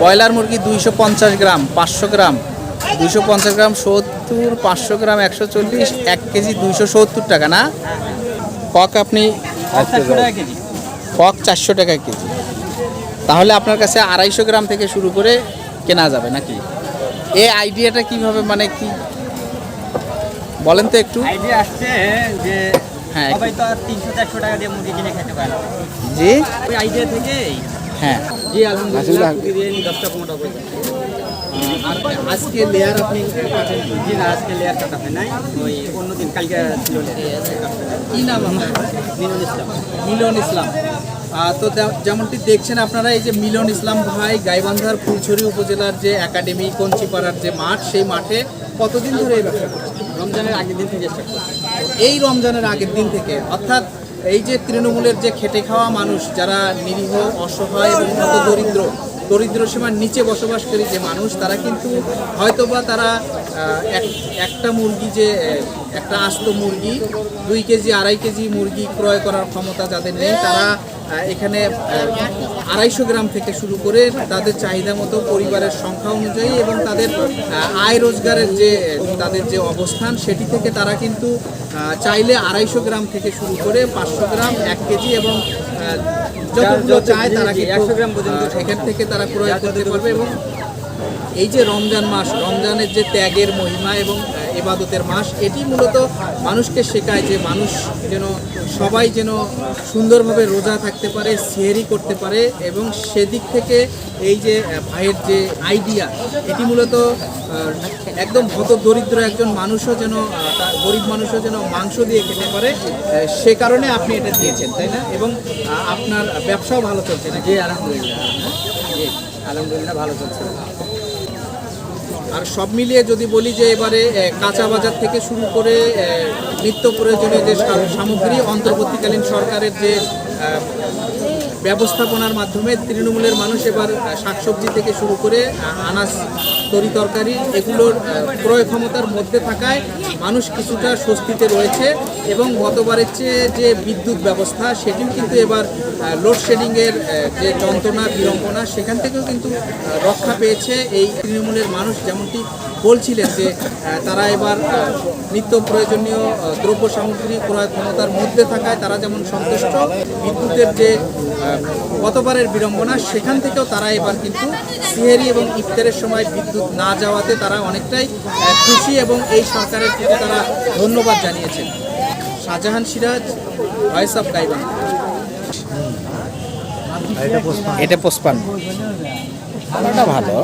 Broiler মুরগি দুইশো পঞ্চাশ গ্রাম পাঁচশো গ্রাম। দুইশো পঞ্চাশ গ্রাম সত্তর পাঁচশো গ্রাম একশো চল্লিশ এক কেজি দুইশো সত্তর টাকা না? কক আপনি কক চারশো টাকা কেজি। তাহলে আপনার কাছে আড়াইশো গ্রাম থেকে শুরু করে কেনা যাবে নাকি? এই আইডিয়াটা কীভাবে মানে কি? বলেন তো একটু। আইডিয়া আসছে যে হ্যাঁ। সবাই তো আর তিনশো চারশো টাকা দিয়ে মুরগি কিনে খেতে পারে না। জি। ওই আইডিয়া থেকেই হ্যাঁ। জি আলহামদুলিল্লাহ প্রতিদিন দশটা পনেরো করে আর আজকে লেয়ার আপনি জি না আজকে লেয়ার কাটা নাই। ওই অন্য দিন কালকে ছিল কি নাম আপনার মিনুল ইসলাম। মিলন ইসলাম। তো যেমনটি দেখছেন আপনারা এই যে মিলন ইসলাম ভাই গাইবান্ধার ফুলছড়ি উপজেলার যে একাডেমি কঞ্চিপাড়ার যে মাঠ সেই মাঠে কতদিন ধরে এই ব্যবসা করছেন রমজানের আগের দিন থেকে করছি। এই রমজানের আগের দিন থেকে অর্থাৎ এই যে তৃণমূলের যে খেটে খাওয়া মানুষ যারা নিরীহ অসহায় এবং দরিদ্র দরিদ্র সীমার নিচে বসবাসকারী যে মানুষ, তারা কিন্তু হয়তোবা তারা এক- একটা মুরগি যে একটা আস্ত মুরগি, দুই কেজি, আড়াই কেজি মুরগি ক্রয় করার ক্ষমতা যাদের নেই, তারা এখানে আড়াইশো গ্রাম থেকে শুরু করে তাদের চাহিদা মতো পরিবারের সংখ্যা অনুযায়ী এবং তাদের আয় রোজগারের যে, তাদের যে অবস্থান, সেটি থেকে তারা কিন্তু চাইলে আড়াইশো গ্রাম থেকে শুরু করে পাঁচশো গ্রাম, এক কেজি এবং যতগুলো চায় তারা কি একশো গ্রাম পর্যন্ত সেখান থেকে তারা ক্রয় করতে পারবে এবং এই যে রমজান মাস রমজানের যে ত্যাগের মহিমা এবং এবাদতের মাস, এটি মূলত মানুষকে শেখায় যে মানুষ যেন, সবাই যেন সুন্দরভাবে রোজা থাকতে পারে, সেহরি করতে পারে এবং সেদিক থেকে এই যে ভাইয়ের যে আইডিয়া এটি মূলত একদম হত দরিদ্র একজন মানুষও যেন গরিব মানুষও যেন মাংস দিয়ে খেতে পারে সে কারণে আপনি এটা দিয়েছেন, তাই না? এবং আপনার ব্যবসাও ভালো চলছে না জি, আলহামদুলিল্লাহ। আলহামদুলিল্লাহ ভালো চলছে। আর সব মিলিয়ে যদি বলি যে এবারে কাঁচা বাজার থেকে শুরু করে নিত্য প্রয়োজনীয় যে সামগ্রী অন্তর্বর্তীকালীন সরকারের যে ব্যবস্থাপনার মাধ্যমে তৃণমূলের মানুষ এবার শাকসবজি থেকে শুরু করে আনাজ, তরি তরকারি এগুলোর ক্রয় ক্ষমতার মধ্যে থাকায় মানুষ কিছুটা স্বস্তিতে রয়েছে এবং গতবারের চেয়ে যে বিদ্যুৎ ব্যবস্থা, সেটিও কিন্তু এবার লোডশেডিংয়ের যে যন্ত্রণা, বিড়ম্বনা, সেখান থেকেও কিন্তু রক্ষা পেয়েছে এই তৃণমূলের মানুষ। যেমনটি বলছিলেন যে তারা এবার নিত্য প্রয়োজনীয় দ্রব্য সামগ্রী ক্রয় ক্ষমতার মধ্যে থাকায় তারা যেমন সন্তুষ্ট, বিদ্যুতের যে গতবারের বিড়ম্বনা, সেখান থেকেও তারা এবার কিন্তু সিহেরি এবং ইফতারের সময় বিদ্যুৎ না যাওয়াতে তারা অনেকটাই খুশি এবং এই সরকারের প্রতি তারা ধন্যবাদ জানিয়েছেন। শাহজাহান সিরাজ, ভয়েস অফ গাইবান এটা পোস্পান ভালো।